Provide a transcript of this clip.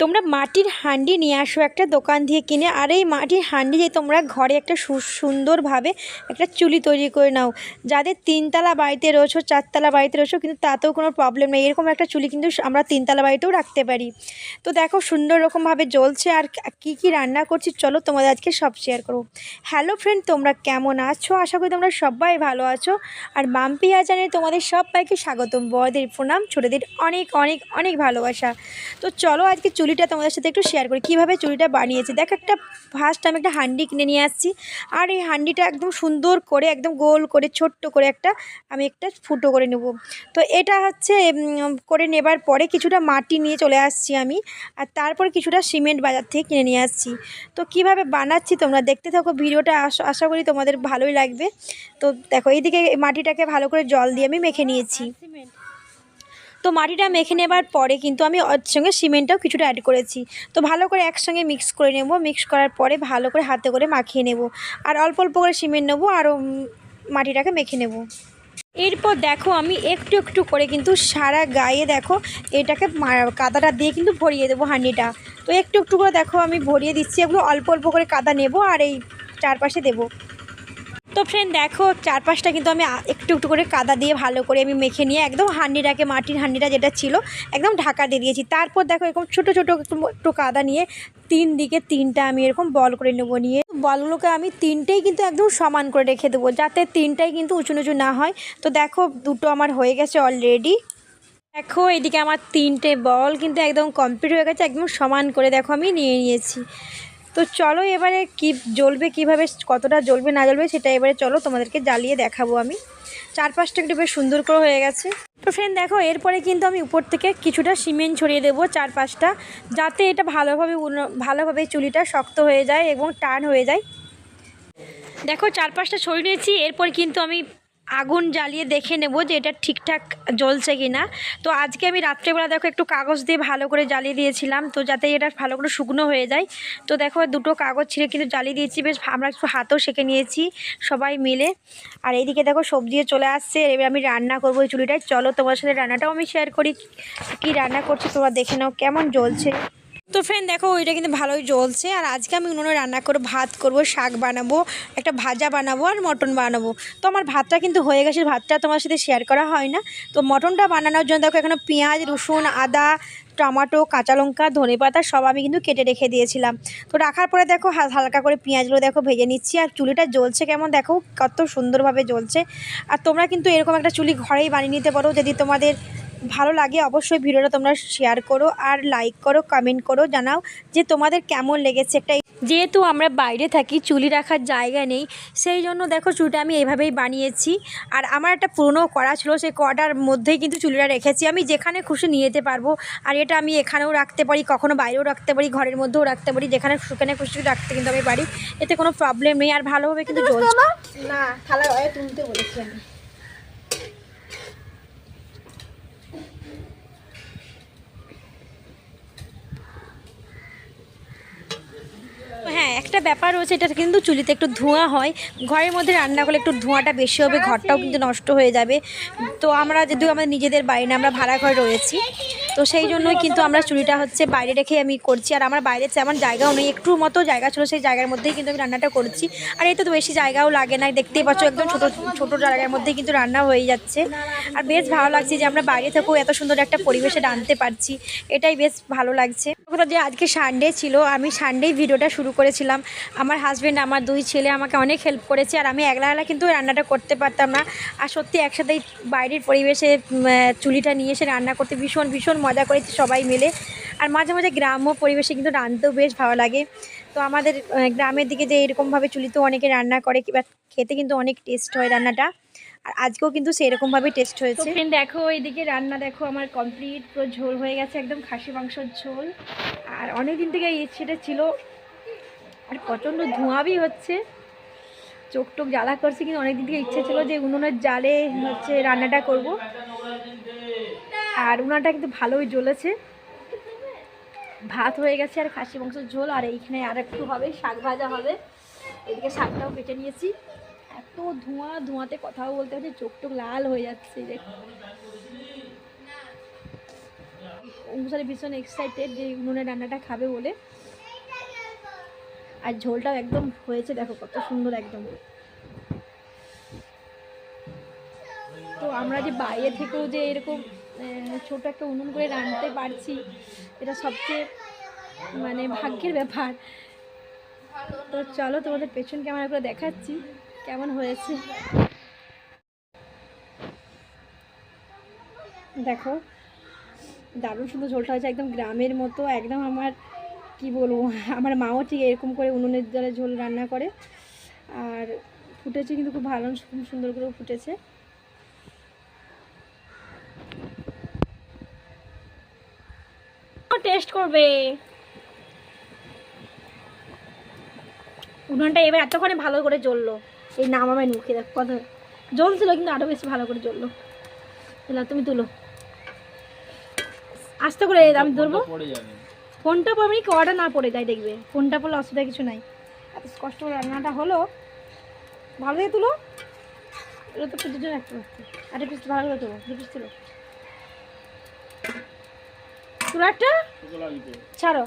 তোমরা মাটির হাঁডি নিয়ে আসো, একটা দোকান দিয়ে কিনে। আর এই মাটির হাঁডি দিয়ে তোমরা ঘরে একটা সুন্দরভাবে একটা চুলি তৈরি করে নাও। যাদের তিনতলা বাড়িতে রয়েছো, চারতলা বাড়িতে রয়েছো, কিন্তু তাতেও কোনো প্রবলেম নেই। এরকম একটা চুলি কিন্তু আমরা তিনতলা বাড়িতেও রাখতে পারি। তো দেখো, সুন্দর রকমভাবে জ্বলছে। আর কি কি রান্না করছি, চলো তোমাদের আজকে সব শেয়ার করো হ্যালো ফ্রেন্ড তোমরা কেমন আছো? আশা করি তোমরা সবাই ভালো আছো। আর মাম্পি আজানে তোমাদের সবাইকে স্বাগতম। বড়দের প্রণাম, ছোটোদের অনেক অনেক অনেক ভালোবাসা। তো চলো আজকে চুলিটা তোমাদের সাথে একটু শেয়ার করি। কীভাবে চুলিটা বানিয়েছি? দেখো, একটা ফার্স্ট আমি একটা হান্ডি কিনে নিয়ে আসছি। আর এই হান্ডিটা একদম সুন্দর করে, একদম গোল করে, ছোট্ট করে একটা আমি একটা ফুটো করে নেব। তো এটা হচ্ছে করে নেবার পরে কিছুটা মাটি নিয়ে চলে আসছি আমি। আর তারপর কিছুটা সিমেন্ট বাজার থেকে কিনে নিয়ে আসছি। তো কীভাবে বানাচ্ছি তোমরা দেখতে থাকো ভিডিওটা। আশা করি তোমাদের ভালোই লাগবে। তো দেখো, এইদিকে মাটিটাকে ভালো করে জল দিয়ে আমি মেখে নিয়েছি। তো মাটিটা মেখে নেবার পরে কিন্তু আমি ওর সঙ্গে সিমেন্টটাও কিছুটা অ্যাড করেছি। তো ভালো করে একসঙ্গে মিক্স করে নেব। মিক্স করার পরে ভালো করে হাতে করে মাখিয়ে নেব। আর অল্প অল্প করে সিমেন্ট নেব আর উম, মাটিটাকে মেখে নেব। এরপর দেখো আমি একটু একটু করে কিন্তু সারা গায়ে দেখো এটাকে কাদাটা দিয়ে কিন্তু ভরিয়ে দেবো হাঁড়িটা। তো একটু একটু করে দেখো আমি ভরিয়ে দিচ্ছি। এগুলো অল্প অল্প করে কাদা নেব আর এই চারপাশে দেবো। তো ফ্রেন্ড দেখো, চারপাশটা কিন্তু আমি একটু একটু করে কাদা দিয়ে ভালো করে আমি মেখে নিয়ে একদম হাঁড়িটাকে মাটির হান্ডিটা যেটা ছিল, একদম ঢাকা দিয়ে দিয়েছি। তারপর দেখো, এরকম ছোটো ছোটো একটু একটু কাদা নিয়ে তিন দিকে তিনটা আমি এরকম বল করে নেব নিয়ে। বলগুলোকে আমি তিনটেই কিন্তু একদম সমান করে রেখে দেবো, যাতে তিনটাই কিন্তু উঁচু নিচু না হয়। তো দেখো, দুটো আমার হয়ে গেছে অলরেডি দেখো, এদিকে আমার তিনটে বল কিন্তু একদম কমপ্লিট হয়ে গেছে, একদম সমান করে দেখো আমি নিয়ে নিয়েছি। তো চলো এবারে কি জ্বলবে, কীভাবে কতটা জ্বলবে, না জ্বলবে সেটা এবারে চলো তোমাদেরকে জ্বালিয়ে দেখাবো আমি। চারপাশটা একটু বেশ সুন্দর করে হয়ে গেছে। তো ফ্রেন্ড দেখো, এরপরে কিন্তু আমি উপর থেকে কিছুটা সিমেন্ট ছড়িয়ে দেবো চারপাশটা, যাতে এটা ভালোভাবে ভালোভাবে চুলিটা শক্ত হয়ে যায় এবং টান হয়ে যায়। দেখো, চারপাশটা ছড়িয়ে নিয়েছি এরপর কিন্তু আমি আগুন জ্বালিয়ে দেখে নেব যে এটা ঠিকঠাক জ্বলছে কি না তো আজকে আমি রাত্রেবেলা দেখো একটু কাগজ দিয়ে ভালো করে জ্বালিয়ে দিয়েছিলাম, তো যাতে এটা ভালো করে শুকনো হয়ে যায়। তো দেখো দুটো কাগজ ছিঁড়ে কিন্তু জ্বালিয়ে দিয়েছি, বেশ আমরা একটু হাতও সেঁকে নিয়েছি সবাই মিলে। আর এইদিকে দেখো সবজিও চলে আসছে এবার আমি রান্না করব এই চুলিটায়। চলো তোমার সাথে রান্নাটাও আমি শেয়ার করি, কি রান্না করছি তোমরা দেখে নাও, কেমন জ্বলছে। তো ফ্রেন্ড দেখো ওইটা কিন্তু ভালোই জ্বলছে। আর আজকে আমি উনুনে রান্না করে ভাত করব, শাক বানাবো, একটা ভাজা বানাবো আর মটন বানাবো। তো আমার ভাতটা কিন্তু হয়ে গেছে, ভাতটা তোমার সাথে শেয়ার করা হয় না। তো মটনটা বানানোর জন্য দেখো, এখানে পেঁয়াজ, রসুন, আদা, টমাটো, কাঁচা লঙ্কা, ধনে পাতা, সব আমি কিন্তু কেটে রেখে দিয়েছিলাম। তো রাখার পরে দেখো, হাল- হালকা করে পেঁয়াজগুলো দেখো ভেজে নিচ্ছি। আর চুলিটা জ্বলছে কেমন দেখো, কত সুন্দরভাবে জ্বলছে। আর তোমরা কিন্তু এরকম একটা চুলি ঘরেই বানিয়ে নিতে পারো। যদি তোমাদের ভালো লাগে অবশ্যই ভিডিওটা তোমরা শেয়ার করো আর লাইক করো কমেন্ট করো জানাও যে তোমাদের কেমন লেগেছে একটা যেহেতু আমরা বাইরে থাকি চুলি রাখার জায়গা নেই সেই জন্য দেখো চুলটা আমি এইভাবেই বানিয়েছি। আর আমার একটা পুরনো কড়া ছিল সেই কড়ার মধ্যেই কিন্তু চুলিটা রেখেছি। আমি যেখানে খুশি নিয়ে যেতে পারব আর এটা আমি এখানেও রাখতে পারি কখনো বাইরেও রাখতে পারি ঘরের মধ্যেও রাখতে পারি যেখানে সেখানে খুশি রাখতে কিন্তু আমি পারি। এতে কোনো প্রবলেম নেই আর ভালোভাবে কিন্তু না থালা তুলতে বলেছি আমি হ্যাঁ একটা ব্যাপার রয়েছে, এটা কিন্তু চুলিতে একটু ধোঁয়া হয়। ঘরের মধ্যে রান্না করলে একটু ধোঁয়াটা বেশি হবে, ঘরটাও কিন্তু নষ্ট হয়ে যাবে। তো আমরা যদিও আমাদের নিজেদের বাড়ি না, আমরা ভাড়া ঘরে রয়েছি। তো সেই জন্যই কিন্তু আমরা চুলিটা হচ্ছে বাইরে রেখে আমি করছি। আর আমার বাইরে তেমন জায়গাও নেই, একটু মতো জায়গা ছিল, সেই জায়গার মধ্যেই কিন্তু আমি রান্নাটা করছি। আর এই তো বেশি জায়গাও লাগে না, দেখতেই পাচ্ছ একদম ছোটো ছোটো জায়গার মধ্যেই কিন্তু রান্না হয়ে যাচ্ছে। আর বেশ ভালো লাগছে যে আমরা বাইরে থেকেও এত সুন্দর একটা পরিবেশে রাঁধতে পারছি। এটাই বেশ ভালো লাগছে। কথা যে আজকে সানডে ছিল, আমি সানডেই ভিডিওটা শুরু করেছিলাম। আমার হাজব্যান্ড আমার দুই ছেলে আমাকে অনেক হেল্প করেছে আর আমি একলা একলা কিন্তু রান্নাটা করতে পারতাম না। আর সত্যি একসাথেই বাইরের পরিবেশে চুলিটা নিয়ে এসে রান্না করতে ভীষণ ভীষণ মজা করেছি সবাই মিলে। আর মাঝে মাঝে গ্রাম্য পরিবেশে কিন্তু রাঁধতেও বেশ ভালো লাগে। তো আমাদের গ্রামের দিকে যে এরকমভাবে চুলিতেও অনেকে রান্না করে, কিংবা খেতে কিন্তু অনেক টেস্ট হয় রান্নাটা। আর আজকেও কিন্তু সেরকমভাবেই টেস্ট হয়েছে। দেখো এইদিকে রান্না দেখো আমার কমপ্লিট পুরো ঝোল হয়ে গেছে একদম খাসি মাংসর ঝোল। আর অনেক দিন থেকে এই ইচ্ছেটা ছিল আর প্রচণ্ড ধোঁয়াবি হচ্ছে। চোখ টোক জ্বালা করছে কিন্তু অনেক দিন থেকে ইচ্ছে ছিল যে উনুনের জালে হচ্ছে রান্নাটা করব। আর উনানটা কিন্তু ভালোই জ্বলেছে। ভাত হয়ে গেছে আর খাসি মাংসের ঝোল আর এইখানে আর একটু হবে শাক ভাজা হবে। এদিকে শাকটাও কেটে নিয়েছি। এত ধোঁয়া, ধোঁয়াতে কথাও বলতে হচ্ছে চোখ টোক লাল হয়ে যাচ্ছে। ও অনুসারে ভীষণ এক্সাইটেড যে উনুনের রান্নাটা খাবে বলে। আর ঝোলটাও একদম হয়েছে, দেখো কত সুন্দর একদম। তো আমরা যে বাইরে থেকেও যে এরকম ছোট একটা উনুন করে রাঁধতে পারছি, এটা সবচেয়ে মানে ভাগ্যের ব্যাপার। তো চলো তোমাদের পেছন ক্যামেরা করে দেখাচ্ছি। কেমন হয়েছে? দেখো, দারুণ সুন্দর ঝোলটা হয়েছে একদম গ্রামের মতো, একদম আমার, কি বলব, আমার মাও ঠিক এরকম করে উনুনের জলে ঝোল রান্না করে, আর ফুটেছে কিন্তু খুব ভালো সুন্দর করে ফুটেছে। টেস্ট করবে। উনুনটা এবার এতক্ষণে ভালো করে জ্বললো। এই নাম আমার মুখে দেখ কত জ্বলছিল কিন্তু আরও বেশি ভালো করে জ্বললো। এলা তুমি তুলো। আস্তে করে আমি ধরবো। ফোনটা পড়বে কটা না পড়ে যায় দেখবে। ফোনটা পড়লে অসুবিধা কিছু নাই। এত কষ্ট করে রান্নাটা হলো। ভালো থেকে তুলো। এগুলো তো জন্য একটা রাখতে একটা পিস ভালো করে তুলো। দু পিস তুলো। তুলো একটা। ছাড়ো।